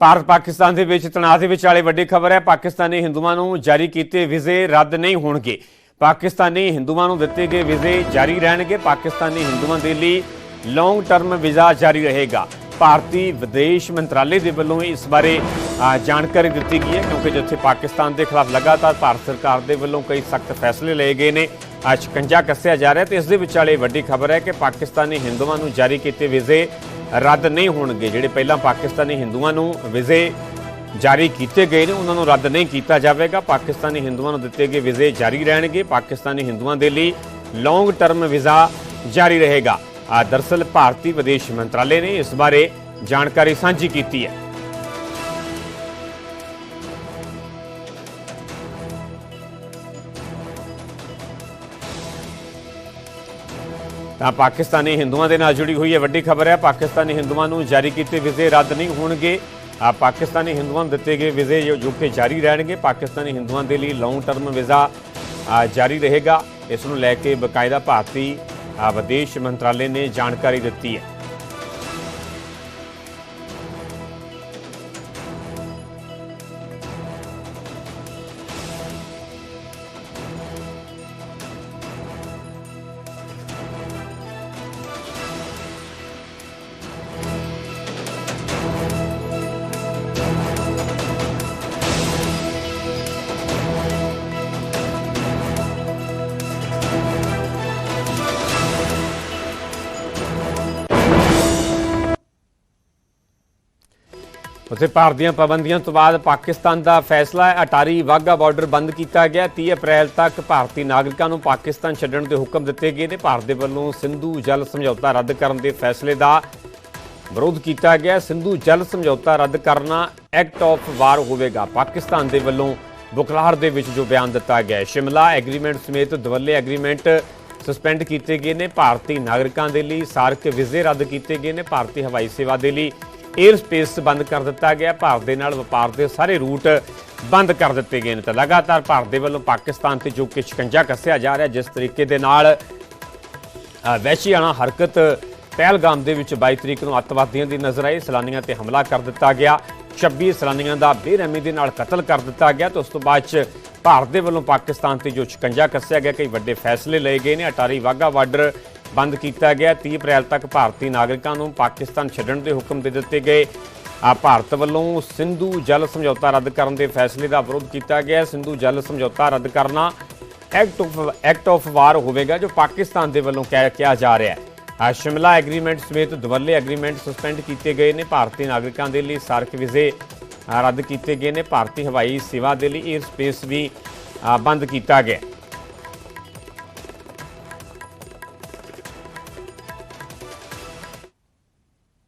ਭਾਰਤ ਪਾਕਿਸਤਾਨ ਦੇ ਵਿੱਚ ਤਣਾਅ ਦੇ ਵਿਚਾਲੇ ਵੱਡੀ ਖਬਰ ਹੈ। ਪਾਕਿਸਤਾਨੀ ਹਿੰਦੂਆਂ ਨੂੰ ਜਾਰੀ ਕੀਤੇ ਵੀਜ਼ੇ ਰੱਦ ਨਹੀਂ ਹੋਣਗੇ। ਪਾਕਿਸਤਾਨੀ ਹਿੰਦੂਆਂ ਨੂੰ ਦਿੱਤੇ ਗਏ ਵੀਜ਼ੇ ਜਾਰੀ ਰਹਿਣਗੇ। ਪਾਕਿਸਤਾਨੀ ਹਿੰਦੂਆਂ ਦੇ ਲਈ ਲੌਂਗ ਟਰਮ ਵੀਜ਼ਾ ਜਾਰੀ ਰਹੇਗਾ। ਭਾਰਤੀ ਵਿਦੇਸ਼ ਮੰਤਰਾਲੇ ਦੇ ਵੱਲੋਂ ਇਸ ਬਾਰੇ ਜਾਣਕਾਰੀ ਦਿੱਤੀ ਗਈ ਹੈ ਕਿਉਂਕਿ ਜਿੱਥੇ ਪਾਕਿਸਤਾਨ ਦੇ ਖਿਲਾਫ ਲਗਾਤਾਰ ਭਾਰਤ ਸਰਕਾਰ ਦੇ ਵੱਲੋਂ ਕਈ ਸਖਤ ਫੈਸਲੇ ਲਏ ਗਏ ਨੇ ਸ਼ਿਕੰਜਾ ਕੱਸਿਆ ਜਾ ਰਿਹਾ ਤੇ ਇਸ ਦੇ ਵਿਚਾਲੇ ਵੱਡੀ ਖਬਰ ਹੈ ਕਿ ਪਾਕਿਸਤਾਨੀ ਹਿੰਦੂਆਂ ਨੂੰ ਜਾਰੀ ਕੀਤੇ ਵੀਜ਼ੇ ਰੱਦ ਨਹੀਂ ਹੋਣਗੇ, ਜਿਹੜੇ ਪਹਿਲਾਂ ਪਾਕਿਸਤਾਨੀ ਹਿੰਦੂਆਂ ਨੂੰ ਵੀਜ਼ੇ ਜਾਰੀ ਕੀਤੇ ਗਏ ਨੇ, ਉਹਨਾਂ ਨੂੰ ਰੱਦ ਨਹੀਂ ਕੀਤਾ ਜਾਵੇਗਾ। ਪਾਕਿਸਤਾਨੀ ਹਿੰਦੂਆਂ ਨੂੰ ਦਿੱਤੇ ਗਏ ਵੀਜ਼ੇ ਜਾਰੀ ਰਹਿਣਗੇ। ਪਾਕਿਸਤਾਨੀ ਹਿੰਦੂਆਂ ਦੇ ਲਈ ਲੌਂਗ ਟਰਮ ਵੀਜ਼ਾ ਜਾਰੀ ਰਹੇਗਾ। ਆ ਦਰਸਲ ਭਾਰਤੀ ਵਿਦੇਸ਼ ਮੰਤਰਾਲੇ ਨੇ ਇਸ ਬਾਰੇ ਜਾਣਕਾਰੀ ਸਾਂਝੀ ਕੀਤੀ ਹੈ। ਤਾਂ ਪਾਕਿਸਤਾਨੀ ਹਿੰਦੂਆਂ ਦੇ ਨਾਲ ਜੁੜੀ ਹੋਈ ਹੈ ਵੱਡੀ ਖਬਰ ਹੈ। ਪਾਕਿਸਤਾਨੀ ਹਿੰਦੂਆਂ ਨੂੰ ਜਾਰੀ ਕੀਤੇ ਵੀਜ਼ੇ ਰੱਦ ਨਹੀਂ ਹੋਣਗੇ। ਆ ਪਾਕਿਸਤਾਨੀ ਹਿੰਦੂਆਂ ਨੂੰ ਦਿੱਤੇ ਗਏ ਵੀਜ਼ੇ ਜੋ ਕਿ ਜਾਰੀ ਰਹਿਣਗੇ। ਪਾਕਿਸਤਾਨੀ ਹਿੰਦੂਆਂ ਦੇ ਲਈ ਲੌਂਗ ਟਰਮ ਵੀਜ਼ਾ ਜਾਰੀ ਰਹੇਗਾ। ਇਸ ਨੂੰ ਲੈ ਕੇ ਬਕਾਇਦਾ ਭਾਰਤੀ ਵਿਦੇਸ਼ ਮੰਤਰਾਲੇ ਨੇ ਜਾਣਕਾਰੀ ਦਿੱਤੀ ਹੈ। ਉੱਥੇ ਭਾਰਤ ਦੀਆਂ ਪਾਬੰਦੀਆਂ ਤੋਂ ਬਾਅਦ ਪਾਕਿਸਤਾਨ ਦਾ ਫੈਸਲਾ ਹੈ। ਅਟਾਰੀ ਵਾਹਗਾ ਬਾਰਡਰ ਬੰਦ ਕੀਤਾ ਗਿਆ। 30 ਅਪ੍ਰੈਲ ਤੱਕ ਭਾਰਤੀ ਨਾਗਰਿਕਾਂ ਨੂੰ ਪਾਕਿਸਤਾਨ ਛੱਡਣ ਦੇ ਹੁਕਮ ਦਿੱਤੇ ਗਏ ਨੇ। ਭਾਰਤ ਦੇ ਵੱਲੋਂ ਸਿੰਧੂ ਜਲ ਸਮਝੌਤਾ ਰੱਦ ਕਰਨ ਦੇ ਫੈਸਲੇ ਦਾ ਵਿਰੋਧ ਕੀਤਾ ਗਿਆ। ਸਿੰਧੂ ਜਲ ਸਮਝੌਤਾ ਰੱਦ ਕਰਨਾ ਐਕਟ ਆਫ ਵਾਰ ਹੋਵੇਗਾ। ਪਾਕਿਸਤਾਨ ਦੇ ਵੱਲੋਂ ਬੁਕਲਾਹਰ ਦੇ ਵਿੱਚ ਜੋ ਬਿਆਨ ਦਿੱਤਾ ਗਿਆ ਸ਼ਿਮਲਾ ਐਗਰੀਮੈਂਟ ਸਮੇਤ ਦਵੱਲੇ ਐਗਰੀਮੈਂਟ ਸਸਪੈਂਡ ਕੀਤੇ ਗਏ ਨੇ। ਭਾਰਤੀ ਨਾਗਰਿਕਾਂ ਦੇ ਲਈ ਸਾਰਕ ਵੀਜ਼ੇ ਰੱਦ ਕੀਤੇ ਗਏ ਨੇ। ਭਾਰਤੀ ਹਵਾਈ ਸੇਵਾ ਦੇ ਲਈ 에ਅਰ ਸਪੇਸ ਬੰਦ ਕਰ ਦਿੱਤਾ ਗਿਆ। ਭਾਰਤ ਦੇ ਨਾਲ ਵਪਾਰ ਦੇ ਸਾਰੇ ਰੂਟ ਬੰਦ ਕਰ ਦਿੱਤੇ ਗਏ ਨੇ ਤਾਂ ਲਗਾਤਾਰ ਭਾਰਤ ਦੇ ਵੱਲੋਂ ਪਾਕਿਸਤਾਨ ਤੇ ਜੋ ਕਿ ਸ਼ਿਕੰਜਾ ਕੱਸਿਆ ਜਾ ਰਿਹਾ, ਜਿਸ ਤਰੀਕੇ ਦੇ ਨਾਲ ਵੈਸ਼ੀਆਣਾ ਹਰਕਤ ਪਹਿਲਗਾਮ ਦੇ ਵਿੱਚ 22 ਤਰੀਕ ਨੂੰ ਅੱਤਵਾਦੀਆਂ ਦੀ ਨਜ਼ਰ ਆਈ। ਸੈਲਾਨੀਆਂ ਤੇ ਹਮਲਾ ਕਰ ਦਿੱਤਾ ਗਿਆ। 26 ਸੈਲਾਨੀਆਂ ਦਾ ਬੇਰਹਿਮੀ ਦੇ ਨਾਲ ਕਤਲ ਕਰ ਦਿੱਤਾ ਗਿਆ ਤੇ ਉਸ ਤੋਂ ਬਾਅਦ ਚ ਭਾਰਤ ਦੇ ਵੱਲੋਂ ਪਾਕਿਸਤਾਨ ਤੇ ਜੋ ਸ਼ਿਕੰਜਾ ਕੱਸਿਆ ਗਿਆ, ਕਈ ਵੱਡੇ ਫੈਸਲੇ ਲਏ ਗਏ ਨੇ। ਅਟਾਰੀ ਵਾਹਗਾ ਬਾਰਡਰ ਬੰਦ ਕੀਤਾ ਗਿਆ। 30 ਅਪ੍ਰੈਲ ਤੱਕ ਭਾਰਤੀ ਨਾਗਰਿਕਾਂ ਨੂੰ ਪਾਕਿਸਤਾਨ ਛੱਡਣ ਦੇ ਹੁਕਮ ਦੇ ਦਿੱਤੇ ਗਏ। ਆ ਭਾਰਤ ਵੱਲੋਂ ਸਿੰਧੂ ਜਲ ਸਮਝੌਤਾ ਰੱਦ ਕਰਨ ਦੇ ਫੈਸਲੇ ਦਾ ਵਿਰੋਧ ਕੀਤਾ ਗਿਆ। ਸਿੰਧੂ ਜਲ ਸਮਝੌਤਾ ਰੱਦ ਕਰਨਾ act of act of war ਹੋਵੇਗਾ, ਜੋ ਪਾਕਿਸਤਾਨ ਦੇ ਵੱਲੋਂ ਕਹਿ, ਕਿਹਾ ਜਾ ਰਿਹਾ ਹੈ। ਆ ਸ਼ਿਮਲਾ ਐਗਰੀਮੈਂਟ ਸਮੇਤ ਦਵੱਲੇ ਐਗਰੀਮੈਂਟ ਸਸਪੈਂਡ ਕੀਤੇ ਗਏ ਨੇ। ਭਾਰਤੀ ਨਾਗਰਿਕਾਂ ਦੇ ਲਈ ਸਾਰਕ ਵੀਜ਼ੇ ਰੱਦ ਕੀਤੇ ਗਏ ਨੇ। ਭਾਰਤੀ ਹਵਾਈ ਸੇਵਾ ਦੇ ਲਈ 에ਅਰ ਸਪੇਸ ਵੀ ਬੰਦ ਕੀਤਾ ਗਿਆ।